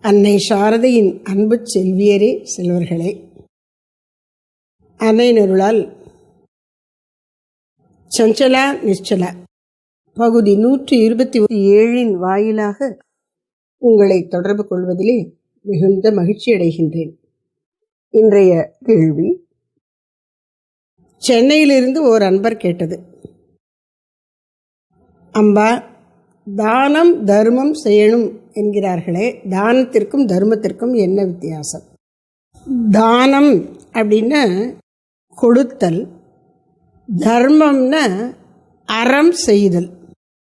அன்னை சாரதையின் அன்பு செல்வியரே செல்வர்களே நருளால் சஞ்சலா நிச்சலா பகுதி நூற்றி இருபத்தி ஏழின் வாயிலாக உங்களை தொடர்பு கொள்வதிலே மிகுந்த மகிழ்ச்சி அடைகின்றேன். இன்றைய கேள்வி சென்னையிலிருந்து ஓர் அன்பர் கேட்டது. அம்பா தானம் தர்மம் செய்யணும் என்கிறார்களே தானத்திற்கும் தர்மத்திற்கும் என்ன வித்தியாசம்? தானம் அப்படின்னா கொடுத்தல் தர்மம்னா அறம் செய்தல்.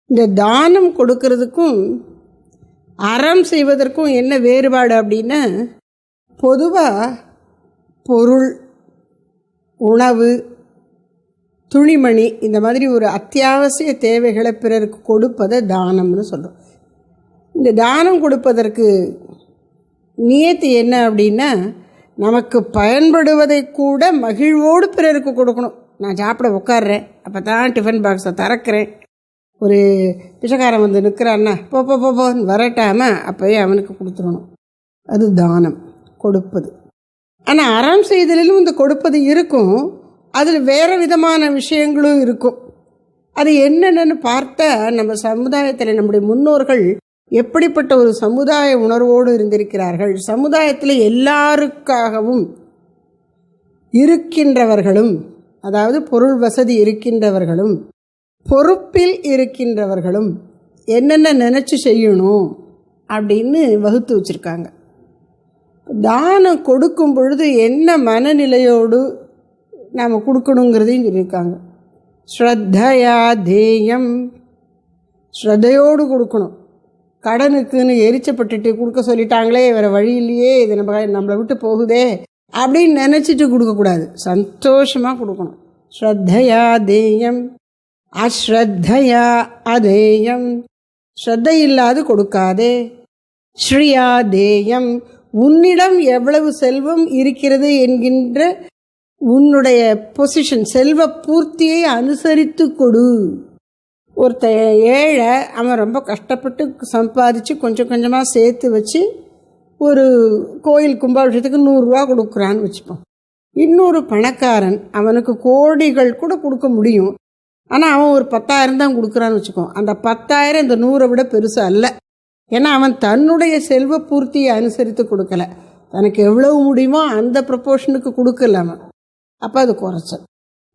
இந்த தானம் கொடுக்கறதுக்கும் அறம் செய்வதற்கும் என்ன வேறுபாடு அப்படின்னா பொதுவாக பொருள் உணவு துணிமணி இந்த மாதிரி ஒரு அத்தியாவசிய தேவைகளை பிறருக்கு கொடுப்பதை தானம்னு சொல்கிறோம் இந்த தானம் கொடுப்பதற்கு நியத்து என்ன அப்படின்னா நமக்கு பயன்படுவதை கூட மகிழ்வோடு பிறருக்கு கொடுக்கணும். நான் சாப்பிட உட்காடுறேன் அப்போ தான் டிஃபன் பாக்ஸை திறக்கிறேன். ஒரு பிச்சைக்காரன் வந்து நிற்கிறான்னா போ போ போ போன்னு வரட்டாமல் அப்போயே அவனுக்கு கொடுத்துடணும். அது தானம் கொடுப்பது. ஆனால் அறம் செய்தலிலும் இந்த கொடுப்பது இருக்கும். அதில் வேறு விதமான விஷயங்களும் இருக்கும். அது என்னென்னு பார்த்தா நம்ம சமுதாயத்தில் நம்முடைய முன்னோர்கள் எப்படிப்பட்ட ஒரு சமுதாய உணர்வோடு இருந்திருக்கிறார்கள். சமுதாயத்தில் எல்லாருக்காகவும் இருக்கின்றவர்களும் அதாவது பொருள் வசதி இருக்கின்றவர்களும் பொறுப்பில் இருக்கின்றவர்களும் என்னென்ன நினச்சி செய்யணும் அப்படின்னு வகுத்து வச்சுருக்காங்க. தானம் கொடுக்கும் பொழுது என்ன மனநிலையோடு நாம் கொடுக்கணுங்கிறதையும் சொல்லியிருக்காங்க. ஸ்ரத்தையா தேயம். ஸ்ரத்தையோடு கொடுக்கணும். கடனுக்குன்னு எரிச்சப்பட்டுட்டு கொடுக்க சொல்லிட்டாங்களே வேறு வழி இல்லையே இது நம்ம நம்மளை விட்டு போகுதே அப்படின்னு நினச்சிட்டு கொடுக்கக்கூடாது. சந்தோஷமாக கொடுக்கணும். ஸ்ரத்தையா தேயம். அஸ்ரத்தையா அதேயம். ஸ்ரத்தை இல்லாது கொடுக்காதே. ஸ்ரீயா தேயம். உன்னிடம் எவ்வளவு செல்வம் இருக்கிறது என்கின்ற உன்னுடைய பொசிஷன் செல்வ பூர்த்தியை அனுசரித்து கொடு. ஒருத்த ஏழை அவன் ரொம்ப கஷ்டப்பட்டு சம்பாதிச்சு கொஞ்சம் கொஞ்சமாக சேர்த்து வச்சு ஒரு கோயில் கும்பாபிஷேகத்துக்கு நூறுரூவா கொடுக்குறான்னு வச்சுப்போம். இன்னொரு பணக்காரன் அவனுக்கு கோடிகள் கூட கொடுக்க முடியும். ஆனால் அவன் ஒரு பத்தாயிரம் தான் கொடுக்குறான்னு வச்சுக்கோ அந்த பத்தாயிரம் இந்த நூறை விட பெருசு அல்ல. ஏன்னா அவன் தன்னுடைய செல்வ பூர்த்தியை அனுசரித்து கொடுக்கல. தனக்கு எவ்வளவு முடியுமோ அந்த ப்ரப்போர்ஷனுக்கு கொடுக்கல அவன். அப்போ அது குறைச்சல்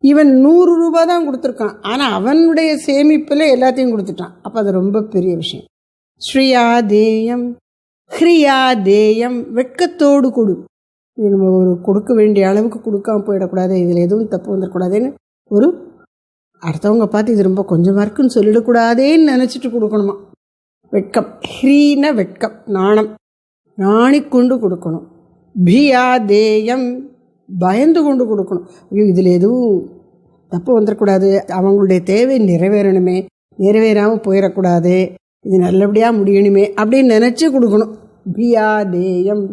இவன் நூறு ரூபா தான் கொடுத்துருக்கான். ஆனால் அவனுடைய சேமிப்பில் எல்லாத்தையும் கொடுத்துட்டான். அப்போ அது ரொம்ப பெரிய விஷயம். ஸ்ரீயா தேயம் ஹ்ரியா தேயம் வெட்கத்தோடு கொடு. நம்ம ஒரு கொடுக்க வேண்டிய அளவுக்கு கொடுக்காம போயிடக்கூடாது. இதில் எதுவும் தப்பு வந்துடக்கூடாதுன்னு ஒரு அடுத்தவங்க பார்த்து இது ரொம்ப கொஞ்சமாக இருக்குன்னு சொல்லிடக்கூடாதேன்னு நினச்சிட்டு கொடுக்கணுமா? வெட்கம். ஹ்ரீன வெட்கம். நாணம். நாணிக்கொண்டு கொடுக்கணும். பியா தேயம் பயந்து கொண்டு கொடுக்கணும். ஐயோ இதில் எதுவும் தப்பு வந்துடக்கூடாது அவங்களுடைய தேவை நிறைவேறணுமே. நிறைவேறாமல் போயிடக்கூடாது இது நல்லபடியாக முடியணுமே அப்படின்னு நினச்சி கொடுக்கணும். பியா தேயம்.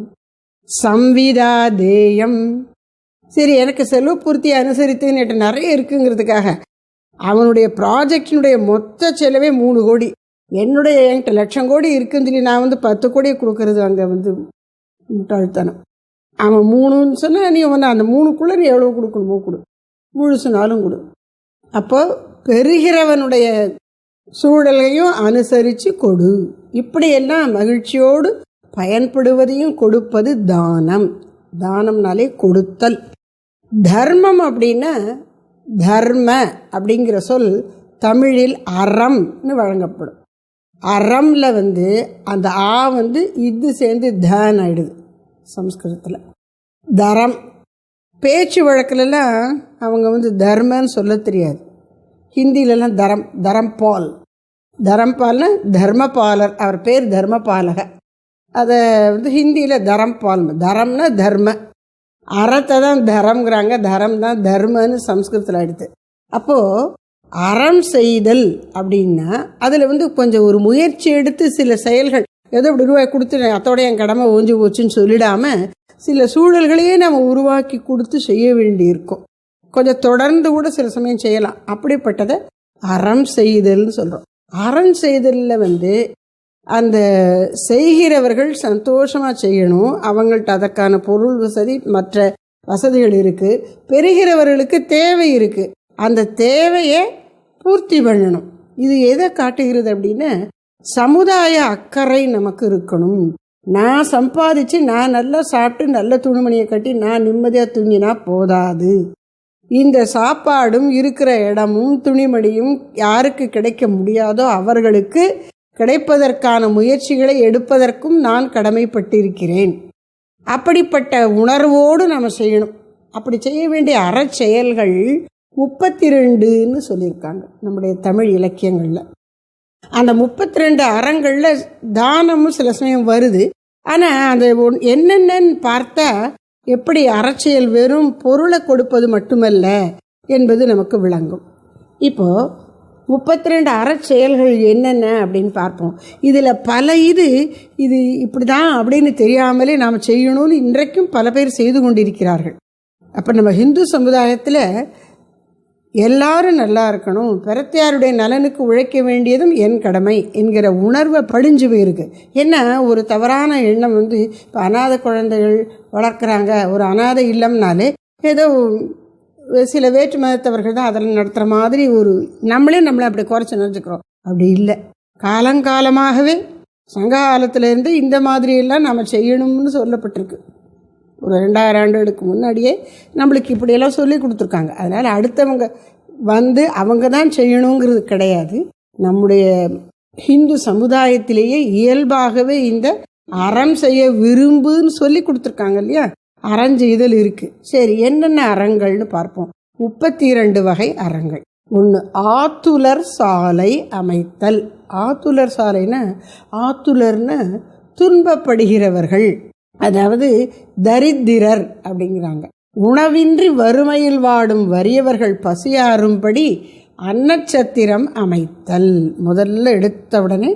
சம்விதா தேயம். சரி எனக்கு செலவு பூர்த்தி அனுசரித்துன்னு நிறைய இருக்குங்கிறதுக்காக அவனுடைய ப்ராஜெக்டினுடைய மொத்த செலவே மூணு கோடி. என்னுடைய என்கிட்ட லட்சம் கோடி இருக்குன்னு சொல்லி நான் வந்து பத்து கோடியை கொடுக்கறது அங்கே வந்து முட்டாள்தனம். அவன் மூணுன்னு சொன்னால் நீ வந்து அந்த மூணுக்குள்ளே நீ எவ்வளோ கொடுக்கணுமோ கொடு. முழுசுனாலும் கொடு. அப்போ பெறுகிறவனுடைய சூழலையும் அனுசரித்து கொடு. இப்படியெல்லாம் மகிழ்ச்சியோடு பயன்படுவதையும் கொடுப்பது தானம். தானம்னாலே கொடுத்தல். தர்மம் அப்படின்னா தர்ம அப்படிங்கிற சொல் தமிழில் அறம்னு வழங்கப்படும். அறம்ல வந்து அந்த ஆ வந்து இது சேர்ந்து தன் ஆயிடுது. சம்ஸ்கிருதத்தில். தரம். பேச்சு வழக்கிலலாம் அவங்க வந்து தர்மன்னு சொல்ல தெரியாது. ஹிந்திலலாம் தரம் தரம்பால். தரம்பால்னா தர்மபாலர் அவர் பேர் தர்மபாலக. அதை வந்து ஹிந்தியில் தரம்பால் தரம்னா தர்ம. அறத்தை தான் தரம்ங்கிறாங்க தரம் தான் தர்மன்னு சம்ஸ்கிருதத்தில் ஆயிடுது அப்போது அறம் செய்தல் அப்படின்னா அதில் வந்து கொஞ்சம் ஒரு முயற்சி எடுத்து சில செயல்கள் ஏதோ இப்படி ரூபாய் கொடுத்து அத்தோட என் கடமை ஓஞ்சி போச்சுன்னு சொல்லிடாமல் சில சூழல்களையே நம்ம உருவாக்கி கொடுத்து செய்ய வேண்டியிருக்கோம். கொஞ்சம் தொடர்ந்து கூட சில சமயம் செய்யலாம். அப்படிப்பட்டதை அறம் செய்தல்னு சொல்கிறோம் அறம் செய்தலில் வந்து அந்த செய்கிறவர்கள் சந்தோஷமாக செய்யணும். அவங்கள்ட்ட அதற்கான பொருள் வசதி மற்ற வசதிகள் இருக்குது பெறுகிறவர்களுக்கு தேவை இருக்குது அந்த தேவையை பூர்த்தி பண்ணணும். இது எதை காட்டுகிறது அப்படின்னா சமுதாய அக்கறை நமக்கு இருக்கணும். நான் சம்பாதிச்சு நான் நல்லா சாப்பிட்டு நல்ல துணிமணியை கட்டி நான் நிம்மதியாக தூங்கினா போதாது. இந்த சாப்பாடும் இருக்கிற இடமும் துணிமணியும் யாருக்கு கிடைக்க முடியாதோ அவர்களுக்கு கிடைப்பதற்கான முயற்சிகளை எடுப்பதற்கும் நான் கடமைப்பட்டிருக்கிறேன். அப்படிப்பட்ட உணர்வோடு நம்ம செய்யணும். அப்படி செய்ய வேண்டிய அறச்செயல்கள் முப்பத்தி ரெண்டுன்னு சொல்லியிருக்காங்க நம்முடைய தமிழ் இலக்கியங்களில். அந்த முப்பத்தி ரெண்டு அறங்களில் தானமும் சில சமயம் வருது. ஆனால் அந்த ஒன்- என்னென்னன்னு பார்த்தா எப்படி அறச்செயல் வெறும் பொருளை கொடுப்பது மட்டுமல்ல என்பது நமக்கு விளங்கும். இப்போது முப்பத்தி ரெண்டு அறச்செயல்கள் என்னென்ன அப்படின்னு பார்ப்போம். இதில் பல இது இது இப்படி தான் அப்படின்னு தெரியாமலே நாம் செய்யணும்னு இன்றைக்கும் பல பேர் செய்து கொண்டிருக்கிறார்கள். அப்போ நம்ம ஹிந்து சமுதாயத்தில் எல்லாரும் நல்லா இருக்கணும். பிறத்தையாருடைய நலனுக்கு உழைக்க வேண்டியதும் என் கடமை என்கிற உணர்வை படிஞ்சு போயிருக்கு என்ன? ஒரு தவறான எண்ணம் வந்து இப்போ அனாதை குழந்தைகள் வளர்க்குறாங்க. ஒரு அனாதை இல்லம்னாலே ஏதோ சில வேற்று மதத்தவர்கள் தான் அதில் நடத்துகிற மாதிரி ஒரு நம்மளே நம்மளை அப்படி குறைச்சி நினச்சிக்கிறோம். அப்படி இல்லை. காலங்காலமாகவே சங்க காலத்திலேருந்து இந்த மாதிரியெல்லாம் நம்ம செய்யணும்னு சொல்லப்பட்டிருக்கு. ஒரு ரெண்டாயிரம் ஆண்டுகளுக்கு முன்னாடியே நம்மளுக்கு இப்படியெல்லாம் சொல்லி கொடுத்துருக்காங்க. அதனால் அடுத்தவங்க வந்து அவங்க தான் செய்யணுங்கிறது கிடையாது. நம்முடைய ஹிந்து சமுதாயத்திலேயே இயல்பாகவே இந்த அறம் செய்ய விரும்புன்னு சொல்லி கொடுத்துருக்காங்க இல்லையா? அறஞ்செய்தல் இருக்குது சரி என்னென்ன அறங்கள்னு பார்ப்போம். முப்பத்தி இரண்டு வகை அறங்கள். ஒன்று ஆத்துலர் சாலை அமைத்தல். ஆத்துலர் சாலைன்னா ஆத்துலர்னு துன்பப்படுகிறவர்கள். அதாவது தரித்திரர் அப்படிங்கிறாங்க. உணவின்றி வறுமையில் வாடும் வறியவர்கள் பசியாறும்படி அன்னச்சத்திரம் அமைத்தல். முதல்ல எடுத்த உடனே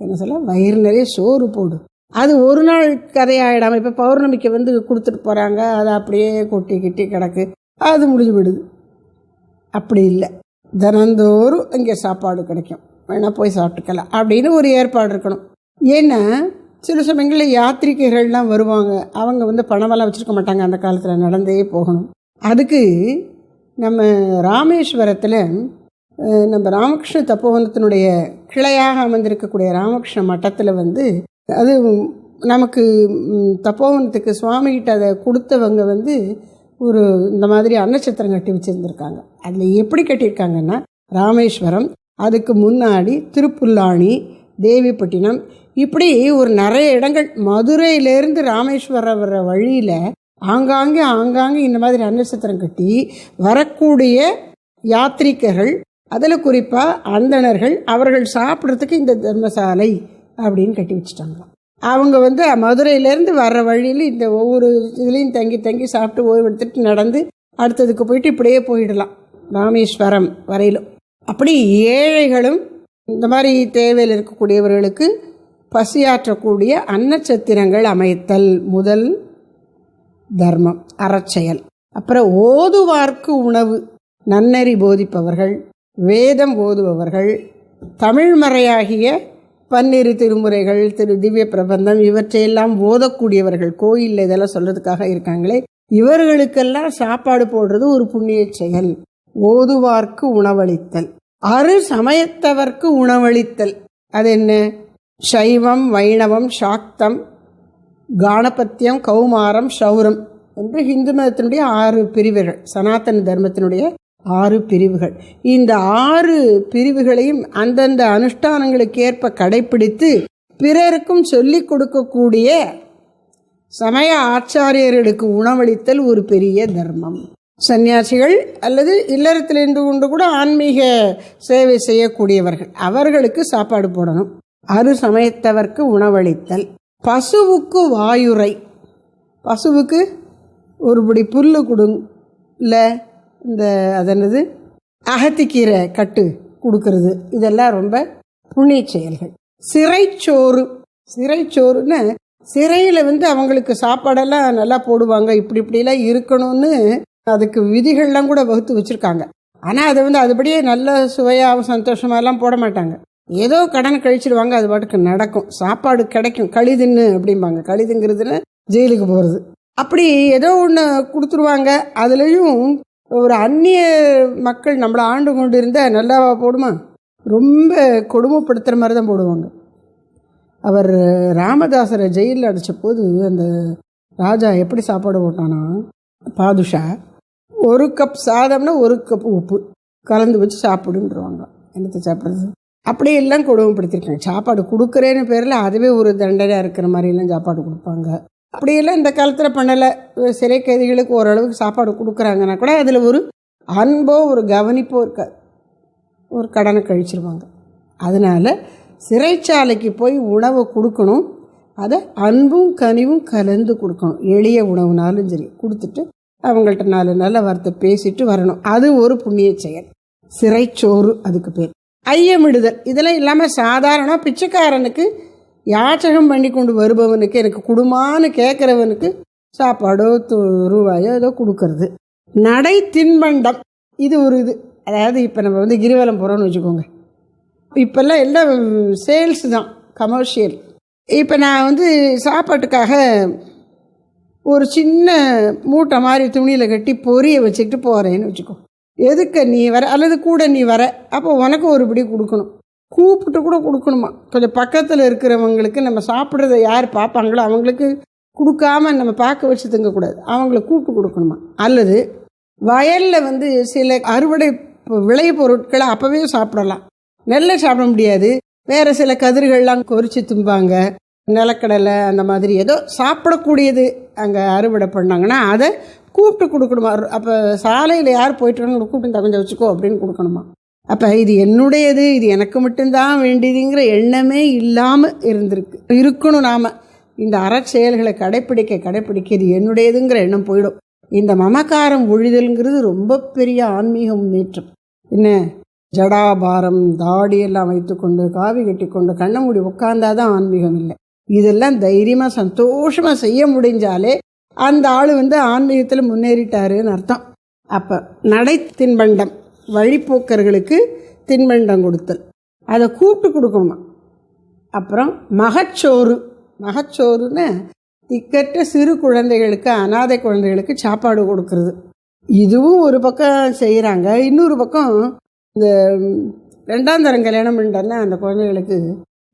என்ன சொல்ல வயிறு நிறைய சோறு போடு. அது ஒரு நாள் கதையாயிடாமல் இப்போ பௌர்ணமிக்கு வந்து கொடுத்துட்டு போகிறாங்க அது அப்படியே கொட்டி கிட்டி கிடக்கு அது முடிஞ்சு விடுது அப்படி இல்லை. தினந்தோறும் இங்கே சாப்பாடு கிடைக்கும். வேணால் போய் சாப்பிட்டுக்கலாம் அப்படின்னு ஒரு ஏற்பாடு இருக்கணும். ஏன்னா சில சமயங்களில் யாத்திரிகைகள்லாம் வருவாங்க. அவங்க வந்து பணமெல்லாம் வச்சுருக்க மாட்டாங்க. அந்த காலத்தில் நடந்தே போகணும். அதுக்கு நம்ம ராமேஸ்வரத்தில் நம்ம ராமகிருஷ்ண தப்போவனத்தினுடைய கிளையாக அமைந்திருக்கக்கூடிய ராமகிருஷ்ண மட்டத்தில் வந்து அது நமக்கு தப்போவனத்துக்கு சுவாமிகிட்ட அதை கொடுத்தவங்க வந்து ஒரு இந்த மாதிரி அன்னச்சத்திரம் கட்டி வச்சுருந்துருக்காங்க. அதில் எப்படி கட்டியிருக்காங்கன்னா ராமேஸ்வரம் அதுக்கு முன்னாடி திருப்புல்லாணி தேவிப்பட்டினம். இப்படி ஒரு நிறைய இடங்கள். மதுரையிலேருந்து ராமேஸ்வரம் வர வழியில் ஆங்காங்கே ஆங்காங்கே இந்த மாதிரி அன்னசத்திரம் கட்டி வரக்கூடிய யாத்ரீகர்கள் அதில் குறிப்பாக அந்தணர்கள் அவர்கள் சாப்பிட்றதுக்கு இந்த தர்மசாலை அப்படின்னு கட்டி வச்சுட்டாங்க. அவங்க வந்து மதுரையிலேருந்து வர்ற வழியில் இந்த ஒவ்வொரு இதுலேயும் தங்கி தங்கி சாப்பிட்டு ஓய்வு எடுத்துட்டு நடந்து அடுத்ததுக்கு போயிட்டு இப்படியே போயிடலாம். ராமேஸ்வரம் வரையிலும். அப்படி ஏழைகளும் இந்த மாதிரி தேவையில் இருக்கக்கூடியவர்களுக்கு பசியாற்றக்கூடிய அன்னச்சத்திரங்கள் அமைத்தல் முதல் தர்மம் அறச்செயல். அப்புறம் ஓதுவார்க்கு உணவு நன்னறி போதிப்பவர்கள் வேதம் ஓதுபவர்கள் தமிழ்மறையாகிய பன்னிரு திருமுறைகள் திரு திவ்ய பிரபந்தம் இவற்றையெல்லாம் ஓதக்கூடியவர்கள் கோயிலில் இதெல்லாம் சொல்கிறதுக்காக இருக்காங்களே இவர்களுக்கெல்லாம் சாப்பாடு போடுறது ஒரு புண்ணிய செயல் ஓதுவார்க்கு உணவளித்தல். அரு சமயத்தவர்க்கு உணவளித்தல். அது என்ன சைவம் வைணவம் சாக்தம் காணபத்தியம் கௌமாரம் சௌரம் என்று ஹிந்து மதத்தினுடைய ஆறு பிரிவுகள் சனாதன தர்மத்தினுடைய ஆறு பிரிவுகள். இந்த ஆறு பிரிவுகளையும் அந்தந்த அனுஷ்டானங்களுக்கு ஏற்ப கடைப்பிடித்து பிறருக்கும் சொல்லிக் கொடுக்கக்கூடிய சமய ஆச்சாரியர்களுக்கு உணவளித்தல் ஒரு பெரிய தர்மம். சன்னியாசிகள் அல்லது இல்லறத்திலிருந்து கொண்டு கூட ஆன்மீக சேவை செய்யக்கூடியவர்கள். அவர்களுக்கு சாப்பாடு போடணும். அறு சமயத்தவர்க்கு உணவளித்தல். பசுவுக்கு வாயுரை பசுவுக்கு ஒருபடி புல்லு கொடுங்க இல்லை இந்த அதனது அகத்திக்கீரை கட்டு கொடுக்கறது. இதெல்லாம் ரொம்ப புண்ணிய செயல்கள். சிறைச்சோறு. சிறைச்சோறுன்னு சிறையில் வந்து அவங்களுக்கு சாப்பாடெல்லாம் நல்லா போடுவாங்க. இப்படி இப்படிலாம் இருக்கணும்னு அதுக்கு விதிகள்லாம் கூட வகுத்து வச்சுருக்காங்க. ஆனால் அதை வந்து அதுபடியே நல்ல சுவையாகவும் சந்தோஷமாகலாம் போட மாட்டாங்க. ஏதோ கடன் கழிச்சிடுவாங்க அது பாட்டுக்கு நடக்கும். சாப்பாடு கிடைக்கும் கழிதுன்னு அப்படிம்பாங்க. கழிதுங்கிறதுன்னு ஜெயிலுக்கு போகிறது அப்படி ஏதோ ஒன்று கொடுத்துருவாங்க. அதுலேயும் ஒரு அந்நிய மக்கள் நம்மளை ஆண்டு கொண்டு இருந்தால் நல்லா போடுமா? ரொம்ப கொடுமைப்படுத்துகிற மாதிரி தான் போடுவாங்க. அவர் ராமதாசரை ஜெயிலில் அடைச்ச போது அந்த ராஜா எப்படி சாப்பாடு போட்டானா? பாதுஷா ஒரு கப் சாதம்னா ஒரு கப் உப்பு. கலந்து வச்சு சாப்பிடுன்றவாங்க. என்னத்தை சாப்பிட்றது? அப்படியே எல்லாம் கொடுமைப்படுத்திருக்காங்க. சாப்பாடு கொடுக்குறேன்னு பேரில் அதுவே ஒரு தண்டனையாக இருக்கிற மாதிரிலாம் சாப்பாடு கொடுப்பாங்க. அப்படியெல்லாம் இந்த காலத்தில் பண்ணலை. சிறை கைதிகளுக்கு ஓரளவுக்கு சாப்பாடு கொடுக்குறாங்கன்னா கூட அதில் ஒரு அன்போ ஒரு கவனிப்போ இருக்க ஒரு கடனை கழிச்சிருவாங்க. அதனால் சிறைச்சாலைக்கு போய் உணவை கொடுக்கணும். அதை அன்பும் கனிவும் கலந்து கொடுக்கணும். எளிய உணவுனாலும் சரி. கொடுத்துட்டு அவங்கள்ட்ட நாலு நல்ல வார்த்தை பேசிட்டு வரணும். அது ஒரு புண்ணிய செயல். சிறைச்சோறு அதுக்கு பேர். ஐயமிடுதல். இதெல்லாம் இல்லாமல் சாதாரண பிச்சைக்காரனுக்கு யாச்சகம் பண்ணி கொண்டு வருபவனுக்கு எனக்கு குடுமான்னு கேட்குறவனுக்கு சாப்பாடோ ரூபாயோ ஏதோ கொடுக்கறது. நடை தின்பண்டம். இது ஒரு இது. அதாவது இப்போ நம்ம வந்து கிரிவலம் போகிறோம்னு வச்சுக்கோங்க. இப்போல்லாம் எல்லாம் சேல்ஸ் தான். கமர்ஷியல் இப்போ நான் வந்து சாப்பாட்டுக்காக ஒரு சின்ன மூட்டை மாதிரி துணியில் கட்டி பொரிய வச்சுக்கிட்டு போகிறேன்னு வச்சுக்கோ. எதுக்கு நீ வர? அல்லது கூட நீ வர. அப்போ உனக்கு ஒரு பிடி கொடுக்கணும். கூப்பிட்டு கூட கொடுக்கணுமா? கொஞ்சம் பக்கத்தில் இருக்கிறவங்களுக்கு நம்ம சாப்பிட்றத யார் பார்ப்பாங்களோ அவங்களுக்கு கொடுக்காம நம்ம பார்க்க வச்சு தங்கக்கூடாது அவங்கள கூப்பிட்டு கொடுக்கணுமா? அல்லது வயலில் வந்து சில அறுவடை விளை பொருட்களை அப்போவே சாப்பிடலாம். நெல்லை சாப்பிட முடியாது. வேறு சில கதிர்கள்லாம் கொறிச்சு தும்பாங்க. நிலக்கடலை அந்த மாதிரி ஏதோ சாப்பிடக்கூடியது அங்கே அறுவடை பண்ணாங்கன்னா அதை கூப்பிட்டு கொடுக்கணுமா? அப்போ சாலையில் யார் போயிட்டு கூப்பிட்டு கொஞ்சம் வச்சுக்கோ அப்படின்னு கொடுக்கணுமா? அப்போ இது என்னுடையது இது எனக்கு மட்டும்தான் வேண்டியதுங்கிற எண்ணமே இல்லாமல் இருந்திருக்கு. இருக்கணும் நாம். இந்த அறச்செயல்களை கடைப்பிடிக்க கடைப்பிடிக்க இது என்னுடையதுங்கிற எண்ணம் போயிடும். இந்த மமக்காரம் ஒழிதல்ங்கிறது ரொம்ப பெரிய ஆன்மீக முன்னேற்றம். என்ன? ஜடாபாரம் தாடியெல்லாம் வைத்துக்கொண்டு காவி கட்டி கொண்டு கண்ணை மூடி உட்கார்ந்தாதான் ஆன்மீகம் இல்லை. இதெல்லாம் தைரியமாக சந்தோஷமாக செய்ய முடிஞ்சாலே அந்த ஆள் வந்து ஆன்மீகத்தில் முன்னேறிட்டாருன்னு அர்த்தம். அப்போ நடை தின்பண்டம் வழிப்போக்கர்களுக்கு தின்பண்டம் கொடுத்தல். அதை கூப்பிட்டு கொடுக்கணுமா? அப்புறம் மகச்சோறு. மகச்சோறுன்னு திக்கற்ற சிறு குழந்தைகளுக்கு அனாதை குழந்தைகளுக்கு சாப்பாடு கொடுக்கறது. இதுவும் ஒரு பக்கம் செய்கிறாங்க இன்னொரு பக்கம் இந்த ரெண்டாம் தரம் கல்யாணம் பண்ணிட்டோன்னா அந்த குழந்தைகளுக்கு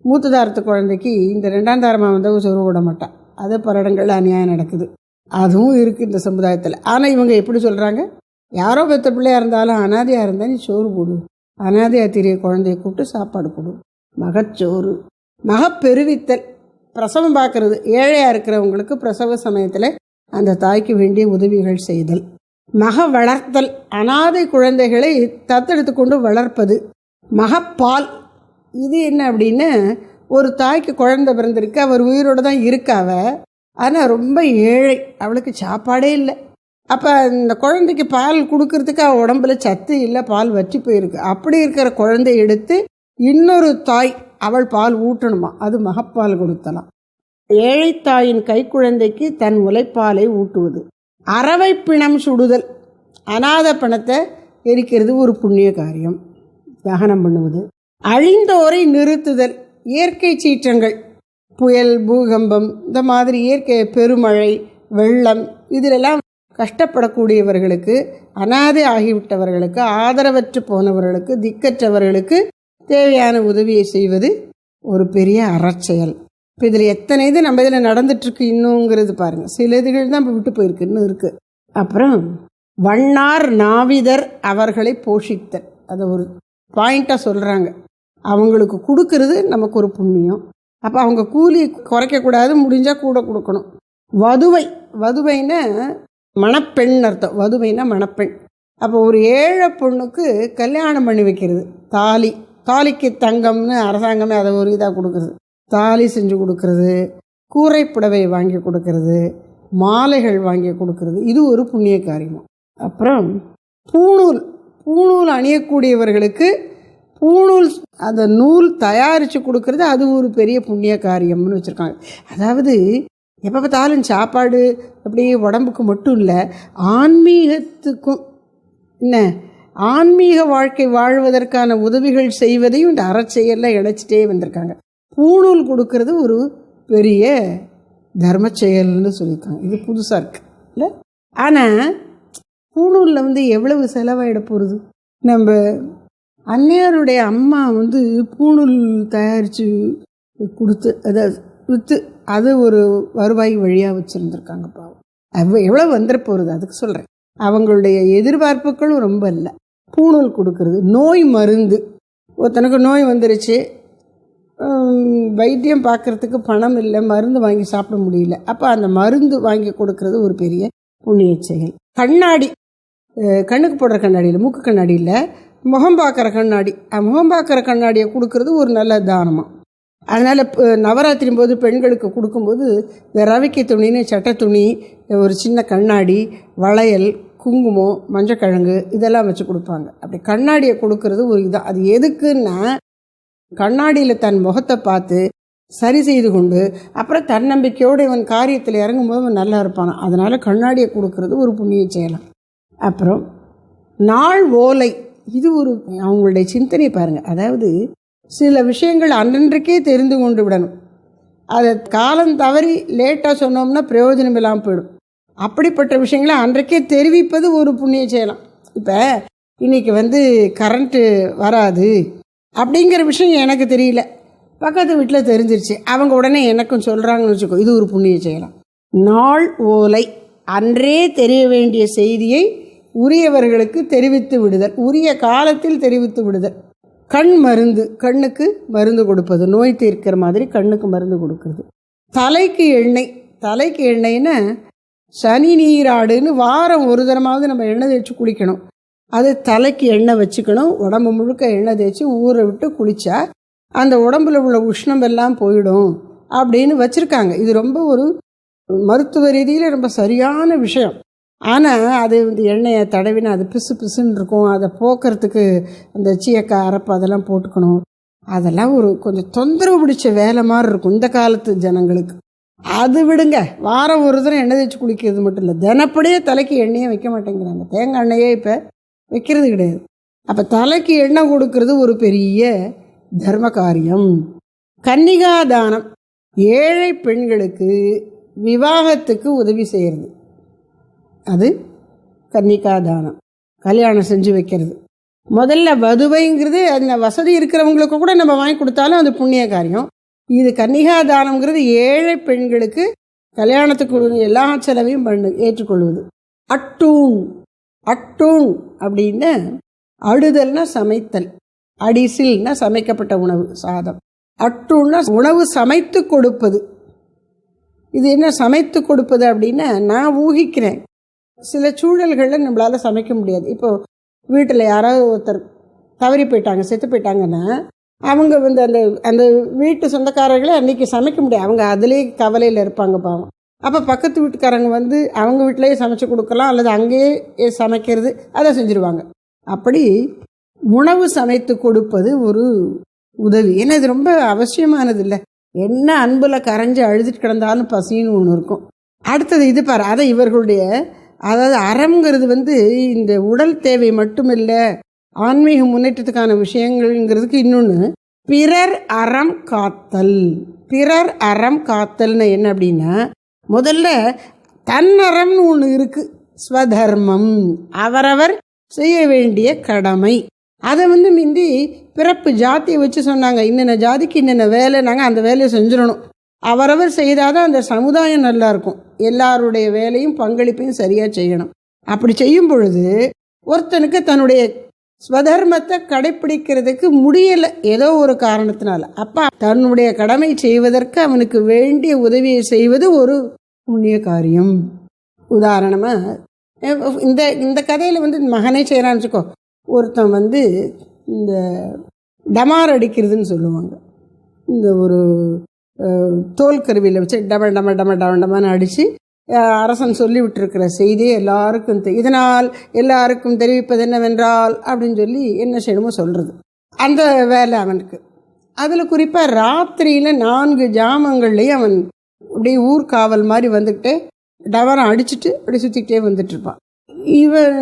மூத்ததாரத்து குழந்தைக்கு இந்த ரெண்டாம் தாரமாக வந்து சொரு விட மாட்டான் அது பல இடங்களில் அநியாயம் நடக்குது. அதுவும் இருக்குது இந்த சமுதாயத்தில். ஆனால் இவங்க எப்படி சொல்கிறாங்க யாரோ பெத்த பிள்ளையாக இருந்தாலும் அனாதையாக இருந்தால் நீ சோறு போடு. அனாதையாக தெரிய குழந்தைய கூப்பிட்டு சாப்பாடு கொடு மகச்சோறு. மகப்பெருவித்தல். பிரசவம் பார்க்கறது ஏழையாக இருக்கிறவங்களுக்கு பிரசவ சமயத்தில் அந்த தாய்க்கு வேண்டிய உதவிகள் செய்தல். மக வளர்த்தல். அனாதை குழந்தைகளை தத்தெடுத்து கொண்டு வளர்ப்பது. மகப்பால். இது என்ன அப்படின்னு ஒரு தாய்க்கு குழந்தை பிறந்திருக்கு அவர் உயிரோடு தான் இருக்காவ ஆனால் ரொம்ப ஏழை அவளுக்கு சாப்பாடே இல்லை. அப்போ இந்த குழந்தைக்கு பால் கொடுக்கறதுக்கு அவள் உடம்புல சத்து இல்லை பால் வற்றி போயிருக்கு. அப்படி இருக்கிற குழந்தைய எடுத்து இன்னொரு தாய் அவள் பால் ஊட்டணுமா? அது மகப்பால் கொடுத்தலாம். ஏழை தாயின் கைக்குழந்தைக்கு தன் முளைப்பாலை ஊட்டுவது. அறவை பிணம் சுடுதல். அநாத பணத்தை எரிக்கிறது ஒரு புண்ணிய காரியம். தகனம் பண்ணுவது. அழிந்தோரை நிறுத்துதல் இயற்கை சீற்றங்கள் புயல் பூகம்பம் இந்த மாதிரி இயற்கை பெருமழை வெள்ளம் இதிலெல்லாம் கஷ்டப்படக்கூடியவர்களுக்கு அனாதை ஆகிவிட்டவர்களுக்கு ஆதரவற்று போனவர்களுக்கு திக்கற்றவர்களுக்கு தேவையான உதவியை செய்வது ஒரு பெரிய அறச்செயல். இப்போ இதில் எத்தனை இது நம்ம இதில் நடந்துட்டுருக்கு இன்னுங்கிறது பாருங்கள் சில இதுகள் தான் இப்போ விட்டு போயிருக்கு இன்னும் இருக்குது அப்புறம் வண்ணார் நாவிதர் அவர்களை போஷித்தல். அதை ஒரு பாயிண்ட்டாக சொல்கிறாங்க அவங்களுக்கு கொடுக்கறது நமக்கு ஒரு புண்ணியம். அப்போ அவங்க கூலி குறைக்கக்கூடாது முடிஞ்சால் கூட கொடுக்கணும். வதுவை வதுவைன்னா மணப்பெண் அர்த்தம். வதுவைனா மணப்பெண். அப்போ ஒரு ஏழை பொண்ணுக்கு கல்யாணம் பண்ணி வைக்கிறது. தாலி தாலிக்கு தங்கம்னு அரசாங்கமே அதை ஒரு இதாக கொடுக்குறது தாலி செஞ்சு கொடுக்கறது புடவை வாங்கி கொடுக்கறது மாலைகள் வாங்கி கொடுக்கறது. இது ஒரு புண்ணிய காரியம். அப்புறம் பூணூல் பூணூல் அணியக்கூடியவர்களுக்கு பூணூல் அந்த நூல் தயாரித்து கொடுக்கறது அது ஒரு பெரிய புண்ணிய காரியம்னு வச்சுருக்காங்க. அதாவது எப்போ பார்த்தாலும் சாப்பாடு அப்படி உடம்புக்கு மட்டும் இல்லை ஆன்மீகத்துக்கும் என்ன ஆன்மீக வாழ்க்கை வாழ்வதற்கான உதவிகள் செய்வதையும் இந்த அறச்செயலில் இணைச்சிட்டே வந்திருக்காங்க. பூணூல் கொடுக்கறது ஒரு பெரிய தர்ம செயல்னு சொல்லியிருக்காங்க. இது புதுசாக இருக்கு இல்லை? ஆனால் பூணூலில் வந்து எவ்வளவு செலவாயிட போகிறது நம்ம அன்னையாருடைய அம்மா வந்து பூணூல் தயாரித்து கொடுத்து அதை விற்று அது ஒரு வருவாய் வழியாக வச்சுருந்துருக்காங்க பாவம். அவ எவ்வளோ வந்துட போகிறது அதுக்கு சொல்கிறேன் அவங்களுடைய எதிர்பார்ப்புகளும் ரொம்ப இல்லை. பூணூல் கொடுக்கறது நோய் மருந்து. ஒருத்தனுக்கு நோய் வந்துருச்சு வைத்தியம் பார்க்கறதுக்கு பணம் இல்லை மருந்து வாங்கி சாப்பிட முடியல. அப்போ அந்த மருந்து வாங்கி கொடுக்கறது ஒரு பெரிய புண்ணிய செயல். கண்ணாடி கண்ணுக்கு போடுற கண்ணாடியில் மூக்கு கண்ணாடியில் முகம் பார்க்குற கண்ணாடி. முகம் பார்க்குற கண்ணாடியை கொடுக்கறது ஒரு நல்ல தானமாக அதனால் நவராத்திரி போது பெண்களுக்கு கொடுக்கும்போது இந்த ரவிக்கை துணின்னு சட்டை துணி ஒரு சின்ன கண்ணாடி வளையல் குங்குமம் மஞ்சக்கிழங்கு இதெல்லாம் வச்சு கொடுப்பாங்க. அப்படி கண்ணாடியை கொடுக்கறது ஒரு இதாக அது எதுக்குன்னா கண்ணாடியில் தன் முகத்தை பார்த்து சரி செய்து கொண்டு அப்புறம் தன்னம்பிக்கையோடு இவன் காரியத்தில் இறங்கும்போது அவன் நல்லா இருப்பான். அதனால் கண்ணாடியை கொடுக்கறது ஒரு புண்ணிய செய்யலாம் அப்புறம் நாள் ஓலை. இது ஒரு அவங்களுடைய சிந்தனை பாருங்கள் அதாவது சில விஷயங்கள் அன்றன்றைக்கே தெரிந்து கொண்டு விடணும். அதை காலம் தவறி லேட்டாக சொன்னோம்னா பிரயோஜனம் இல்லாமல் போயிடும். அப்படிப்பட்ட விஷயங்களை அன்றைக்கே தெரிவிப்பது ஒரு புண்ணிய செய்யலாம் இப்போ இன்றைக்கி வந்து கரண்ட்டு வராது அப்படிங்கிற விஷயம் எனக்கு தெரியல. பக்கத்து வீட்டில் தெரிஞ்சிருச்சு. அவங்க உடனே எனக்கும் சொல்கிறாங்கன்னு வச்சுக்கோ இது ஒரு புண்ணிய செய்யலாம் நாள் ஓலை. அன்றே தெரிய வேண்டிய செய்தியை உரியவர்களுக்கு தெரிவித்து விடுதல் உரிய காலத்தில் தெரிவித்து விடுதல். கண் மருந்து கண்ணுக்கு மருந்து கொடுப்பது நோய் தீர்க்கிற மாதிரி கண்ணுக்கு மருந்து கொடுக்கறது. தலைக்கு எண்ணெய் தலைக்கு எண்ணெய்னா சனி நீராடுன்னு வாரம் ஒரு தரமாவது நம்ம எண்ணெய் தேய்ச்சி குளிக்கணும். அது தலைக்கு எண்ணெய் வச்சுக்கணும் உடம்பு முழுக்க எண்ணெய் தேய்ச்சி ஊற விட்டு குளித்தா அந்த உடம்புல உள்ள உஷ்ணம் எல்லாம் போயிடும் அப்படின்னு வச்சுருக்காங்க. இது ரொம்ப ஒரு மருத்துவ ரீதியில் ரொம்ப சரியான விஷயம். ஆனால் அது வந்து எண்ணெயை தடவினா அது பிசு பிசுன்னு இருக்கும். அதை போக்குறதுக்கு அந்த சீயக்காய் அரப்பு அதெல்லாம் போட்டுக்கணும். அதெல்லாம் ஒரு கொஞ்சம் தொந்தரவு பிடிச்ச வேலை மாதிரி இருக்கும் இந்த காலத்து ஜனங்களுக்கு. அது விடுங்க. வாரம் ஒரு தரம் எண்ணெய் தேய்ச்சி குளிக்கிறது மட்டும் இல்லை. தினப்படியே தலைக்கு எண்ணெயே வைக்க மாட்டேங்கிறாங்க. தேங்காய் எண்ணெயே இப்போ வைக்கிறது கிடையாது. அப்போ தலைக்கு எண்ணெய் கொடுக்கறது ஒரு பெரிய தர்ம காரியம் கன்னிகா தானம் ஏழை பெண்களுக்கு விவாகத்துக்கு உதவி செய்கிறது அது கன்னிகாதானம். கல்யாணம் செஞ்சு வைக்கிறது. முதல்ல வதுவைங்கிறது அந்த வசதி இருக்கிறவங்களுக்கு கூட நம்ம வாங்கி கொடுத்தாலும் அது புண்ணிய காரியம். இது கன்னிகாதானம்ங்கிறது ஏழை பெண்களுக்கு கல்யாணத்துக்கு எல்லா செலவையும் பண்ணு ஏற்றுக்கொள்வது. அட்டூன் அட்டூன் அப்படின்னா அழுதல்னா சமைத்தல் அடிசில்னா சமைக்கப்பட்ட உணவு சாதம். அட்டூன்னா உணவு சமைத்து கொடுப்பது. இது என்ன சமைத்து கொடுப்பது அப்படின்னா நான் ஊகிக்கிறேன். சில சூழல்களில் நம்மளால் சமைக்க முடியாது. இப்போது வீட்டில் யாராவது ஒருத்தர் தவறி போயிட்டாங்க செத்து போயிட்டாங்கன்னா அவங்க வந்து அந்த அந்த வீட்டு சொந்தக்காரர்களே அன்றைக்கி சமைக்க முடியாது. அவங்க அதிலே கவலையில் இருப்பாங்க பாவம். அப்போ பக்கத்து வீட்டுக்காரங்க வந்து அவங்க வீட்டிலேயே சமைச்சு கொடுக்கலாம் அல்லது அங்கேயே சமைக்கிறது அதை செஞ்சுருவாங்க. அப்படி உணவு சமைத்து கொடுப்பது ஒரு உதவி. ஏன்னா இது ரொம்ப அவசியமானது இல்லை. என்ன அன்பில் கரைஞ்சி அழுதுட்டு கிடந்தாலும் பசின்னு ஒன்று இருக்கும். அடுத்தது இது பாரு அதை இவர்களுடைய அதாவது அறம்ங்கிறது வந்து இந்த உடல் தேவை மட்டுமில்லை ஆன்மீக முன்னேற்றத்துக்கான விஷயங்கள்ங்கிறதுக்கு இன்னொன்று பிறர் அறம் காத்தல். பிறர் அறம் காத்தல்னு என்ன அப்படின்னா முதல்ல தன்னறம்னு ஒன்று இருக்குது ஸ்வதர்மம். அவரவர் செய்ய வேண்டிய கடமை. அதை வந்து மிந்தி பிறப்பு ஜாதியை வச்சு சொன்னாங்க இன்னென்ன ஜாதிக்கு இன்னென்ன வேலை நாங்கள் அந்த வேலையை செஞ்சிடணும். அவரவர் செய்தாதான் அந்த சமுதாயம் நல்லா இருக்கும் எல்லாருடைய வேலையும் பங்களிப்பையும் சரியாக செய்யணும். அப்படி செய்யும் பொழுது ஒருத்தனுக்கு தன்னுடைய ஸ்வதர்மத்தை கடைப்பிடிக்கிறதுக்கு முடியலை. ஏதோ ஒரு காரணத்தினால. அப்போ தன்னுடைய கடமை செய்வதற்கு அவனுக்கு வேண்டிய உதவியை செய்வது ஒரு புண்ணிய காரியம். உதாரணமாக இந்த இந்த கதையில் வந்து மகனே செய்கிறான்னு வச்சுக்கோ. ஒருத்தன் வந்து இந்த டமார் அடிக்கிறதுன்னு சொல்லுவாங்க. இந்த ஒரு தோல் கருவியில் வச்சு டம டம டம டம டமன்னு அடித்து அரசன் சொல்லி விட்டுருக்கிற செய்தியை எல்லாருக்கும் இதனால் எல்லாருக்கும் தெரிவிப்பது என்னவென்றால் அப்படின்னு சொல்லி என்ன செய்யணுமோ சொல்கிறது அந்த வேலை அவனுக்கு. அதில் குறிப்பாக ராத்திரியில் நான்கு ஜாமங்கள்லேயும் அவன் அப்படியே ஊர்காவல் மாதிரி வந்துக்கிட்டு டவரம் அடிச்சுட்டு அப்படி சுற்றிக்கிட்டே வந்துட்டு இருப்பான் இவன்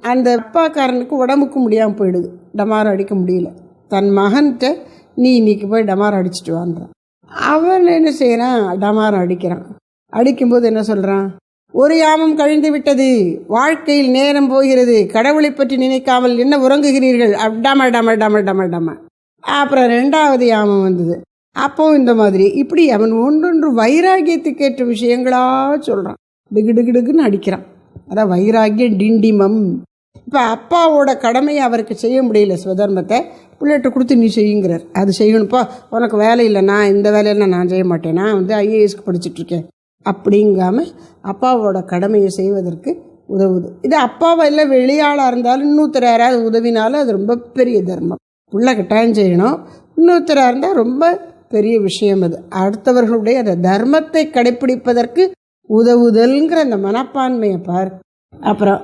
அந்த அப்பாக்காரனுக்கு உடம்புக்கு முடியாமல் போயிடுது. டமாரம் அடிக்க முடியல. தன் மகன்கிட்ட நீ இன்னைக்கு போய் டமாரம் அடிச்சிட்டு வான்றான் அவன் என்ன செய்கிறான் டமாரம் அடிக்கிறான். அடிக்கும்போது என்ன சொல்கிறான் ஒரு யாமம் கழிந்து விட்டது. வாழ்க்கையில் நேரம் போகிறது. கடவுளை பற்றி நினைக்காமல் என்ன உறங்குகிறீர்கள்? அப் டம டம டம டம டம அப்புறம் ரெண்டாவது யாமம் வந்தது. அப்போவும் இந்த மாதிரி இப்படி அவன் ஒன்றொன்று வைராகியத்துக்கேற்ற விஷயங்களா சொல்கிறான் டிகு டிகு டிகுன்னு அடிக்கிறான். அதான் வைராகியம் டிண்டிமம். இப்போ அப்பாவோட கடமையை அவருக்கு செய்ய முடியல சுதர்மத்தை பிள்ளைகிட்ட கொடுத்து நீ செய்யுங்கிறார். அது செய்யணுப்பா உனக்கு வேலை இல்லை நான் இந்த வேலையெல்லாம் நான் செய்ய மாட்டேன் நான் வந்து ஐஏஎஸ்க்கு படிச்சுட்ருக்கேன் அப்படிங்காம அப்பாவோட கடமையை செய்வதற்கு உதவுது. இது அப்பாவை இல்லை வெளியாளாக இருந்தாலும் இன்னொருத்தர் யாராவது உதவினாலும் அது ரொம்ப பெரிய தர்மம். பிள்ளை கட்டாயம் செய்யணும் இன்னொருத்தராக இருந்தால் ரொம்ப பெரிய விஷயம் அது. அடுத்தவர்களுடைய அந்த தர்மத்தை கடைப்பிடிப்பதற்கு உதவுதல்ங்கிற அந்த மனப்பான்மையை பார். அப்புறம்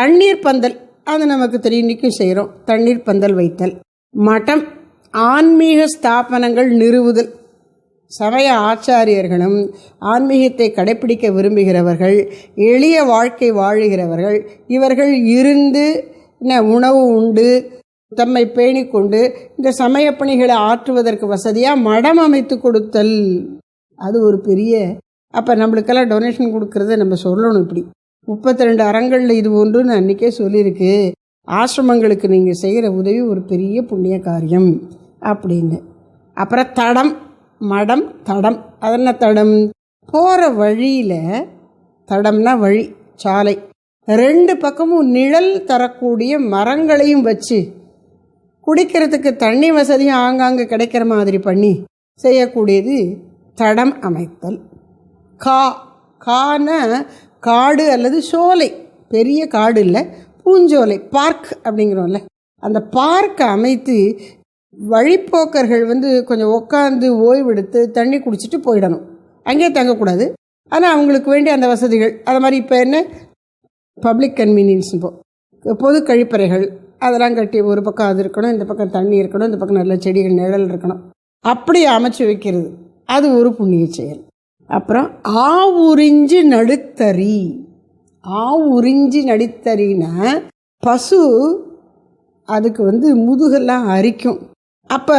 தண்ணீர் பந்தல் அது நமக்கு தெரியும். இன்றைக்கும் செய்கிறோம். தண்ணீர் பந்தல் வைத்தல். மடம் ஆன்மீக ஸ்தாபனங்கள் நிறுவுதல். சமய ஆச்சாரியர்களும் ஆன்மீகத்தை கடைப்பிடிக்க விரும்புகிறவர்கள் எளிய வாழ்க்கை வாழுகிறவர்கள் இவர்கள் இருந்து என்ன உணவு உண்டு தம்மை பேணிக்கொண்டு இந்த சமய பணிகளை ஆற்றுவதற்கு வசதியாக மடம் அமைத்து கொடுத்தல். அது ஒரு பெரிய அப்போ நம்மளுக்கெல்லாம் டொனேஷன் கொடுக்கறத நம்ம சொல்லணும் இப்படி. முப்பத்தி ரெண்டு அறங்களில் இது ஒன்றுன்னு அன்றைக்கே சொல்லியிருக்கு. ஆசிரமங்களுக்கு நீங்கள் செய்கிற உதவி ஒரு பெரிய புண்ணிய காரியம் அப்படின்னு. அப்புறம் தடம் மடம் தடம். அதென்ன தடம்? போகிற வழியில் தடம்னா வழி சாலை. ரெண்டு பக்கமும் நிழல் தரக்கூடிய மரங்களையும் வச்சு குடிக்கிறதுக்கு தண்ணி வசதியும் ஆங்காங்கே கிடைக்கிற மாதிரி பண்ணி செய்யக்கூடியது தடம் அமைத்தல். கா கான காடு அல்லது சோலை. பெரிய காடு இல்லை பூஞ்சோலை பார்க் அப்படிங்கிறோம்ல. அந்த பார்க்கை அமைத்து வழிப்போக்கர்கள் வந்து கொஞ்சம் உட்காந்து ஓய்வெடுத்து தண்ணி குடிச்சிட்டு போயிடணும். அங்கேயே தங்கக்கூடாது. ஆனால் அவங்களுக்கு வேண்டிய அந்த வசதிகள். அது மாதிரி இப்போ என்ன? பப்ளிக் கன்வீனியன்ஸ் பொது கழிப்பறைகள். அதெல்லாம் கட்டி ஒரு பக்கம் அது இருக்கணும் இந்த பக்கம் தண்ணி இருக்கணும் இந்த பக்கம் நல்ல செடிகள் நிழல் இருக்கணும். அப்படி அமைச்சு வைக்கிறது. அது ஒரு புண்ணிய செயல். அப்புறம் ஆ உறிஞ்சு நடுத்தறி. ஆ உறிஞ்சி நடுத்தறின்னா பசு அதுக்கு வந்து முதுகெல்லாம் அரிக்கும். அப்போ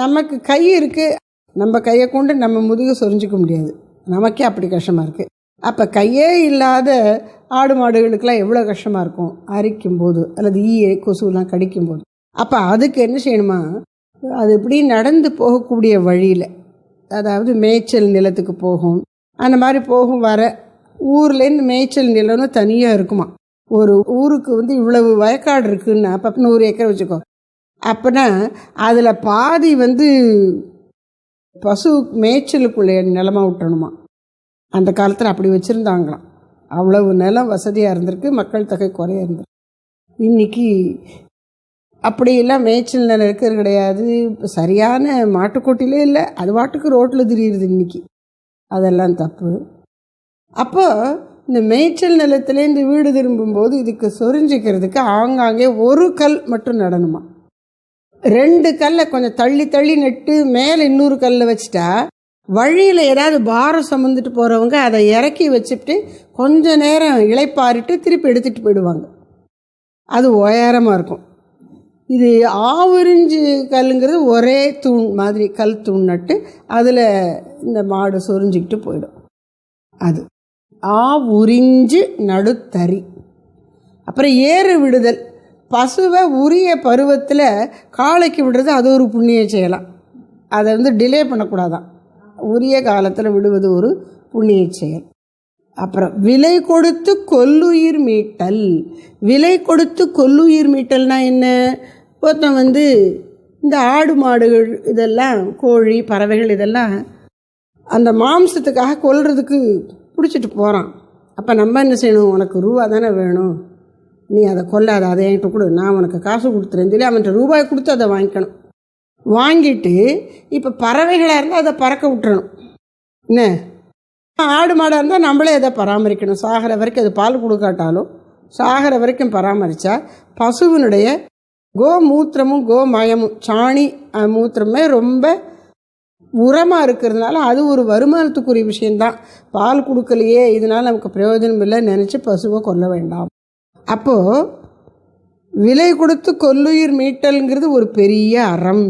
நமக்கு கை இருக்குது நம்ம கையை கொண்டு நம்ம முதுகு சொரிஞ்சிக்க முடியாது. நமக்கே அப்படி கஷ்டமாக இருக்குது அப்போ கையே இல்லாத ஆடு மாடுகளுக்கெல்லாம் எவ்வளோ கஷ்டமாக இருக்கும்? அரிக்கும் போது அல்லது ஈ கொசுலாம் கடிக்கும் போது அப்போ அதுக்கு என்ன செய்யணுமா? அது இப்படி நடந்து போகக்கூடிய வழியில் அதாவது மேய்ச்சல் நிலத்துக்கு போகும். அந்த மாதிரி போகும் வர ஊர்லேருந்து மேய்ச்சல் நிலம்னு தனியாக இருக்குமா? ஒரு ஊருக்கு வந்து இவ்வளவு வயக்காடு இருக்குன்னா அப்போ நூறு ஏக்கர் வச்சுக்கோ. அப்போனா அதில் பாதி வந்து பசு மேய்ச்சலுக்குள்ளே நிலமாக விட்டணுமா? அந்த காலத்தில் அப்படி வச்சுருந்தாங்களாம். அவ்வளவு நிலம் வசதியாக இருந்திருக்கு மக்கள் தொகை குறைய இருந்திருக்கு. இன்றைக்கி அப்படியெல்லாம் மேய்ச்சல் நிலம் இருக்கிறது கிடையாது. சரியான மாட்டுக்கொட்டிலே இல்லை. அது வாட்டுக்கு ரோட்டில் திரியுது இன்றைக்கி அதெல்லாம் தப்பு. அப்போ இந்த மேய்ச்சல் நிலத்துலேருந்து வீடு திரும்பும்போது இதுக்கு சொரிஞ்சிக்கிறதுக்கு ஆங்காங்கே ஒரு கல் மட்டும் நடணுமா? ரெண்டு கல்லை கொஞ்சம் தள்ளி தள்ளி நட்டு மேலே இன்னொரு கல்லை வச்சுட்டா வழியில் ஏதாவது பாரம் சுமந்துட்டு போகிறவங்க அதை இறக்கி வச்சுட்டு கொஞ்ச நேரம் இழைப்பாரிட்டு திருப்பி எடுத்துகிட்டு போயிடுவாங்க. அது உயரமாக இருக்கும். இது ஆவுரிஞ்சு கல்லுங்கிறது ஒரே தூண் மாதிரி கல் தூண் நட்டு அதில் இந்த மாடு சொரிஞ்சிக்கிட்டு போயிடும். அது ஆ உறிஞ்சு நடுத்தறி. அப்புறம் ஏறு விடுதல். பசுவை உரிய பருவத்தில் காளைக்கு விடுறது அது ஒரு புண்ணிய செய்யலாம் அதை வந்து டிலே பண்ணக்கூடாதான். உரிய காலத்தில் விடுவது ஒரு புண்ணிய செயல். அப்புறம் விலை கொடுத்து கொல்லுயிர் மீட்டல். விலை கொடுத்து கொல்லுயிர் மீட்டல்னா என்ன? ஒருத்தன் வந்து இந்த ஆடு மாடுகள் இதெல்லாம் கோழி பறவைகள் இதெல்லாம் அந்த மாம்சத்துக்காக கொல்றதுக்கு பிடிச்சிட்டு போகிறான் அப்போ நம்ம என்ன செய்யணும்? உனக்கு ரூபா தானே வேணும். நீ அதை கொல்லாத அதை என்கிட்ட கொடு. நான் உனக்கு காசு கொடுத்துறேன்னு சொல்லி அவன்கிட்ட ரூபாய் கொடுத்து அதை வாங்கிக்கணும். வாங்கிட்டு இப்போ பறவைகளாக இருந்தால் அதை பறக்க விட்டுறணும். என்ன? ஆடு மாடாக இருந்தால் நம்மளே அதை பராமரிக்கணும். சாகிற வரைக்கும் அது பால் கொடுக்காட்டாலும் சாகிற வரைக்கும் பராமரித்தா பசுவினுடைய கோமூத்திரமும் கோமயமும். சாணி மூத்திரமே ரொம்ப உரமாக இருக்கிறதுனால அது ஒரு வருமானத்துக்குரிய விஷயந்தான் பால் கொடுக்கலையே இதனால் நமக்கு பிரயோஜனம் இல்லை நினச்சி பசுவை கொல்ல வேண்டாம். அப்போது விலை கொடுத்து கொல்லுயிர் மீட்டல்ங்கிறது ஒரு பெரிய அறம்.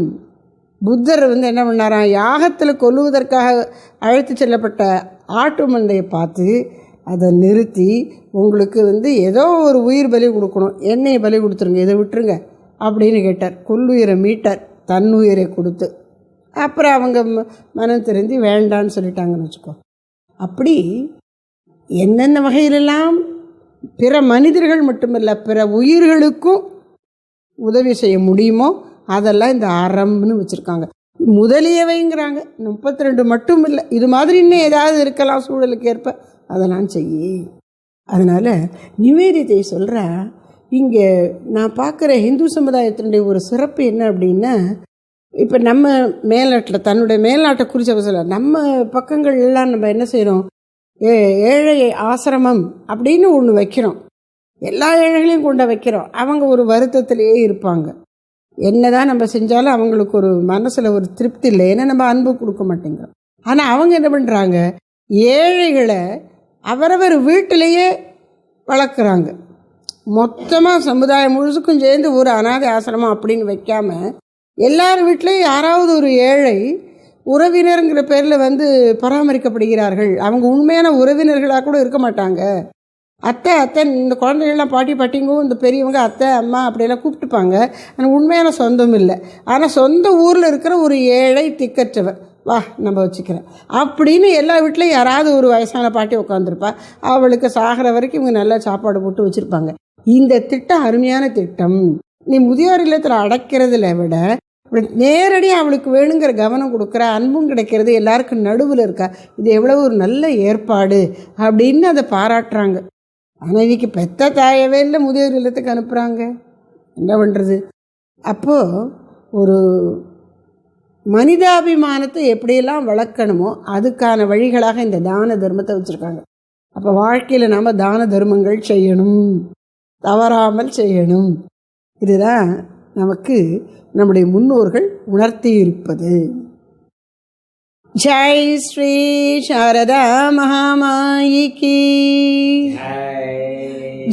புத்தர் வந்து என்ன பண்ணாராம் யாகத்தில் கொல்லுவதற்காக அழைத்து செல்லப்பட்ட ஆட்டு மந்தையை பார்த்து அதை நிறுத்தி உங்களுக்கு வந்து ஏதோ ஒரு உயிர் பலி கொடுக்கணும் எண்ணெயை பலி கொடுத்துருங்க இதை விட்டுருங்க. அப்படின்னு கேட்டார். கொல்லுயிரை மீட்டார். தன்னுயிரை கொடுத்து. அப்புறம் அவங்க ம- மனம் திருந்தி வேண்டான்னு சொல்லிட்டாங்கன்னு வச்சுக்கோ. அப்படி என்னென்ன வகையிலெல்லாம் பிற மனிதர்கள் மட்டுமல்ல பிற உயிர்களுக்கும் உதவி செய்ய முடியுமோ அதெல்லாம் இந்த அறம்னு வச்சுருக்காங்க. முதலியவைங்கிறாங்க. முப்பத்தி ரெண்டு மட்டும் இல்லை இது மாதிரி இன்னும் ஏதாவது இருக்கலாம் சூழலுக்கு ஏற்ப அதெல்லாம் செய்ய. அதனால் நிவேதிதை சொல்கிற இங்கே நான் பார்க்குற ஹிந்து சமுதாயத்தினுடைய ஒரு சிறப்பு என்ன அப்படின்னா இப்போ நம்ம மேலாட்டில் தன்னுடைய மேலாட்டை குறித்த அவ சொல்ல நம்ம பக்கங்கள் எல்லாம் நம்ம என்ன செய்கிறோம் ஏ ஏழை ஆசிரமம் அப்படின்னு ஒன்று வைக்கிறோம். எல்லா ஏழைகளையும் கொண்டு வைக்கிறோம். அவங்க ஒரு வருத்தத்திலேயே இருப்பாங்க. என்னதான் நம்ம செஞ்சாலும் அவங்களுக்கு ஒரு மனசில் ஒரு திருப்தி இல்லை. ஏன்னா நம்ம அன்பு கொடுக்க மாட்டேங்கிறோம். ஆனால் அவங்க என்ன பண்ணுறாங்க ஏழைகளை அவரவர் வீட்டிலையே வளர்க்குறாங்க. மொத்தமாக சமுதாயம் முழுசுக்கும் சேர்ந்து ஒரு அனாதை ஆசிரமம் அப்படின்னு வைக்காம எல்லார் வீட்லேயும் யாராவது ஒரு ஏழை உறவினருங்கிற பேரில் வந்து பராமரிக்கப்படுகிறார்கள். அவங்க உண்மையான உறவினர்களாக கூட இருக்க மாட்டாங்க. அத்தை அத்தை இந்த குழந்தைகள்லாம் பாட்டி பாட்டிங்கும் இந்த பெரியவங்க அத்தை அம்மா அப்படியெல்லாம் கூப்பிட்டுப்பாங்க. ஆனால் உண்மையான சொந்தம் இல்லை. ஆனால் சொந்த ஊரில் இருக்கிற ஒரு ஏழை திக்கற்றவர் வா நம்ம வச்சுக்கிறேன். அப்படின்னு எல்லா வீட்லேயும் யாராவது ஒரு வயசான பாட்டி உட்காந்துருப்பா அவளுக்கு சாகிற வரைக்கும் இவங்க நல்லா சாப்பாடு போட்டு வச்சுருப்பாங்க. இந்த திட்டம் அருமையான திட்டம். நீ முதியோர் இல்லத்தில் அடைக்கிறதுல விட நேரடியாக அவளுக்கு வேணுங்கிற கவனம் கொடுக்குற அன்பும் கிடைக்கிறது எல்லாருக்கும் நடுவில் இருக்கா இது எவ்வளோ ஒரு நல்ல ஏற்பாடு அப்படின்னு அதை பாராட்டுறாங்க. ஆனால் இன்னைக்கு பெத்த தாயவே இல்லை முதியோர் இல்லத்துக்கு அனுப்புகிறாங்க என்ன பண்ணுறது அப்போது ஒரு மனிதாபிமானத்தை எப்படியெல்லாம் வளர்க்கணுமோ அதுக்கான வழிகளாக இந்த தான தர்மத்தை வச்சுருக்காங்க. அப்போ வாழ்க்கையில் நாம் தான தர்மங்கள் செய்யணும். தவறாமல் செய்யணும். இதுதான் நமக்கு நம்முடைய முன்னோர்கள் உணர்த்தி இருப்பது ஜெய் ஸ்ரீ சாரதா மகாமாயிக்கு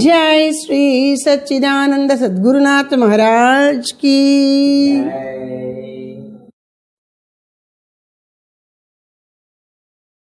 ஜெய் ஸ்ரீ சச்சிதானந்த சத்குருநாத் மகாராஜ் கி.